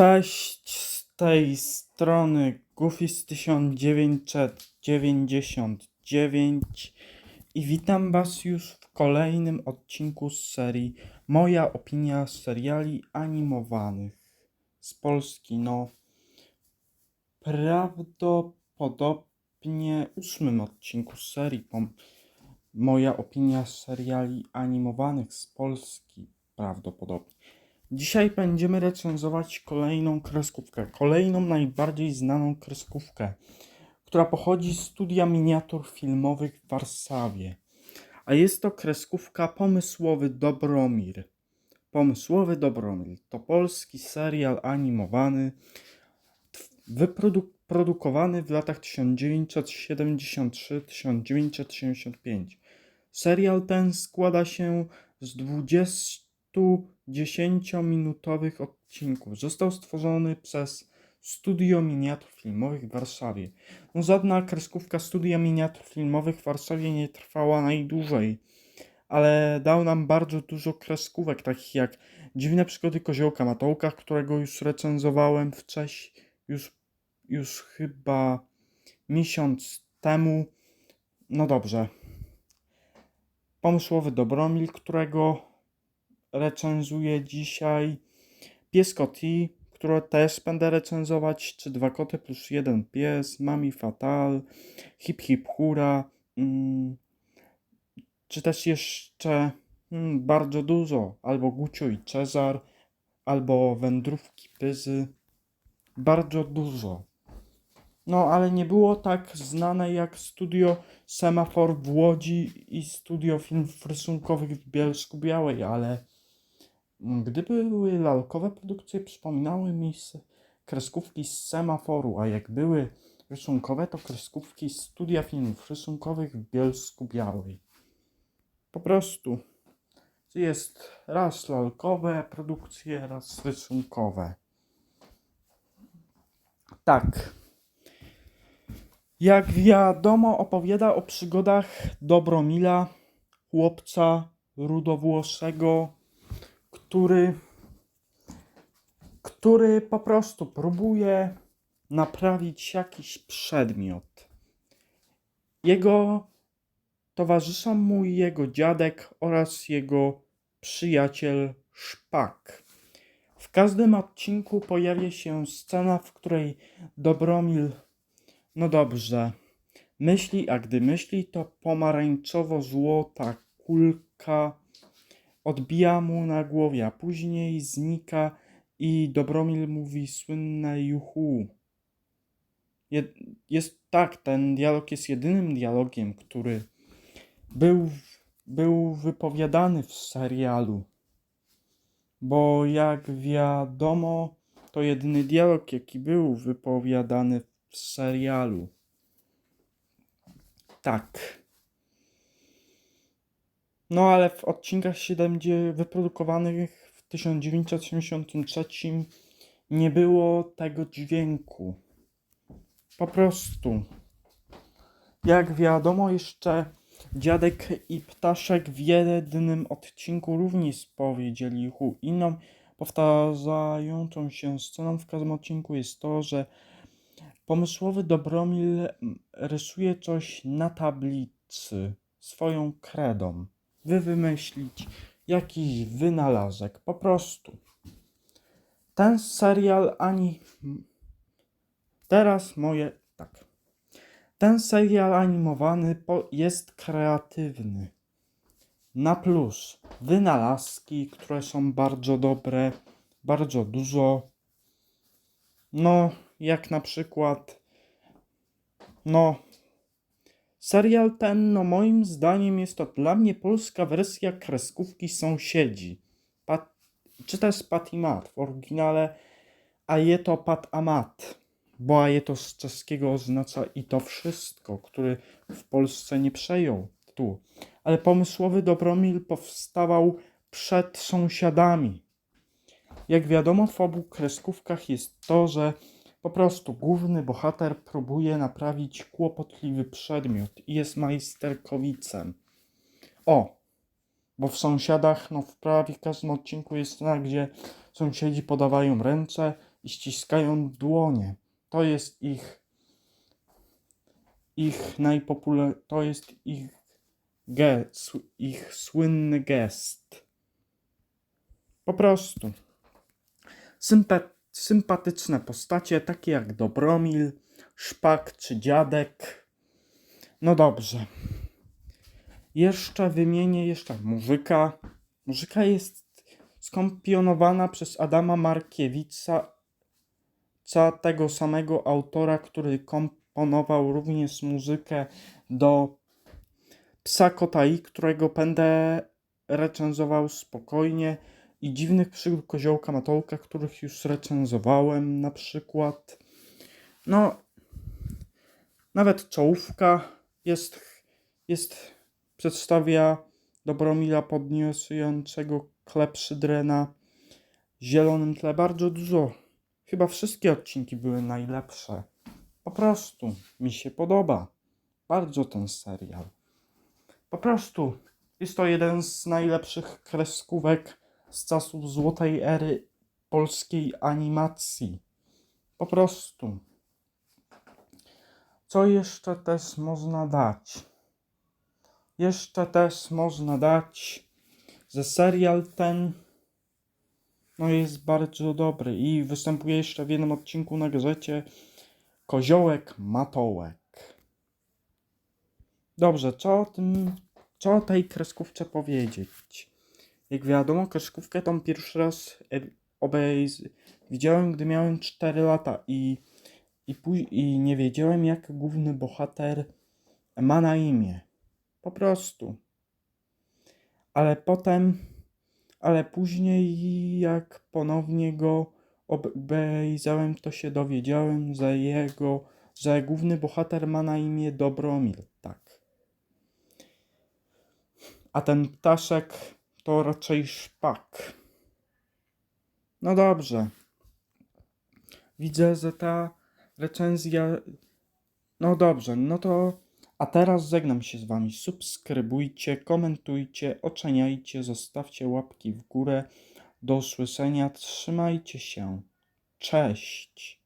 Cześć z tej strony Goofy z 1999 i witam Was już w kolejnym odcinku z serii Moja opinia seriali animowanych z Polski. No, prawdopodobnie ósmym odcinku z serii Moja opinia seriali animowanych z Polski. Prawdopodobnie. Dzisiaj będziemy recenzować kolejną kreskówkę, kolejną najbardziej znaną kreskówkę, która pochodzi z studia miniatur filmowych w Warszawie. A jest to kreskówka Pomysłowy Dobromir. Pomysłowy Dobromir to polski serial animowany wyprodukowany w latach 1973-1975. Serial ten składa się z 20 10-minutowych odcinków. Został stworzony przez Studio Miniatur Filmowych w Warszawie. No, żadna kreskówka Studia Miniatur Filmowych w Warszawie nie trwała najdłużej, ale dał nam bardzo dużo kreskówek, takich jak Dziwne Przygody Koziołka Matołka, którego już recenzowałem wcześniej, już, już chyba miesiąc temu. No dobrze. Pomysłowy Dobromil, którego recenzuję dzisiaj Piesko T, które też będę recenzować, czy Dwa Koty plus Jeden Pies, Mami Fatal, Hip Hip Hura, mm, czy też jeszcze mm, bardzo dużo, albo Gucio i Cezar, albo Wędrówki Pyzy, bardzo dużo. No, ale nie było tak znane jak studio Semafor w Łodzi i studio filmów rysunkowych w Bielsku Białej, ale gdyby były lalkowe produkcje, przypominały mi kreskówki z Semaforu, a jak były rysunkowe, to kreskówki z studia filmów rysunkowych w Bielsku Białej. Po prostu jest raz lalkowe produkcje, raz rysunkowe. Tak. Jak wiadomo, opowiada o przygodach Dobromila, chłopca rudowłosego, który, który po prostu próbuje naprawić jakiś przedmiot. Jego towarzyszą mu jego dziadek oraz jego przyjaciel Szpak. W każdym odcinku pojawia się scena, w której Dobromil, no dobrze, myśli, a gdy myśli, to pomarańczowo-złota kulka odbija mu na głowie, a później znika i Dobromil mówi słynne juhu. Jest tak, ten dialog jest jedynym dialogiem, który był, był wypowiadany w serialu. Bo jak wiadomo, to jedyny dialog, jaki był wypowiadany w serialu. Tak. No ale w odcinkach 70 wyprodukowanych w 1973 nie było tego dźwięku. Po prostu. Jak wiadomo, jeszcze dziadek i ptaszek w jednym odcinku również powiedzieli hu. Inną powtarzającą się sceną w każdym odcinku jest to, że pomysłowy Dobromil rysuje coś na tablicy swoją kredą wy wymyślić jakiś wynalazek. Po prostu. Ten serial ani. Teraz moje. Tak. Ten serial animowany po, jest kreatywny. Na plus. Wynalazki, które są bardzo dobre, bardzo dużo. No, jak na przykład. No, Serial ten, no moim zdaniem, jest to dla mnie polska wersja kreskówki Sąsiedzi. Pat, czy też Pat i Mat w oryginale, a je to Pat a Mat, bo a je to z czeskiego oznacza i to wszystko, który w Polsce nie przejął tu. Ale pomysłowy Dobromil powstawał przed sąsiadami. Jak wiadomo, w obu kreskówkach jest to, że po prostu główny bohater próbuje naprawić kłopotliwy przedmiot i jest majsterkowicem. O, bo w sąsiadach, no w prawie każdym odcinku jest scena, gdzie sąsiedzi podawają ręce i ściskają dłonie. To jest ich ich najpopular... to jest ich gest, ich słynny gest. Po prostu. Sympa- sympatyczne postacie, takie jak Dobromil, Szpak czy Dziadek. No dobrze. Jeszcze wymienię jeszcze muzyka. Muzyka jest skompionowana przez Adama Markiewica, ca tego samego autora, który komponował również muzykę do Psa Kota I, którego będę recenzował spokojnie i Dziwnych Przygód Koziołka Matołka, których już recenzowałem na przykład. No, nawet czołówka jest, jest przedstawia Dobromila podniosącego klepsydrę na zielonym tle. Bardzo dużo. Chyba wszystkie odcinki były najlepsze. Po prostu mi się podoba. Bardzo ten serial. Po prostu jest to jeden z najlepszych kreskówek z czasów złotej ery polskiej animacji. Po prostu. Co jeszcze też można dać? Jeszcze też można dać, że serial ten no jest bardzo dobry i występuje jeszcze w jednym odcinku na gazecie Koziołek Matołek. Dobrze, co o tym, co o tej kreskówce powiedzieć? Jak wiadomo, kreskówkę tą pierwszy raz e, obejrz... widziałem, gdy miałem 4 lata i, i, pój- i nie wiedziałem, jak główny bohater ma na imię. Po prostu. Ale potem, ale później, jak ponownie go obejrzałem, to się dowiedziałem, że jego, że główny bohater ma na imię Dobromir. Tak. A ten ptaszek to raczej szpak. No dobrze. Widzę, że ta recenzja. No dobrze, no to. A teraz żegnam się z Wami. Subskrybujcie, komentujcie, oceniajcie, zostawcie łapki w górę. Do usłyszenia. Trzymajcie się. Cześć.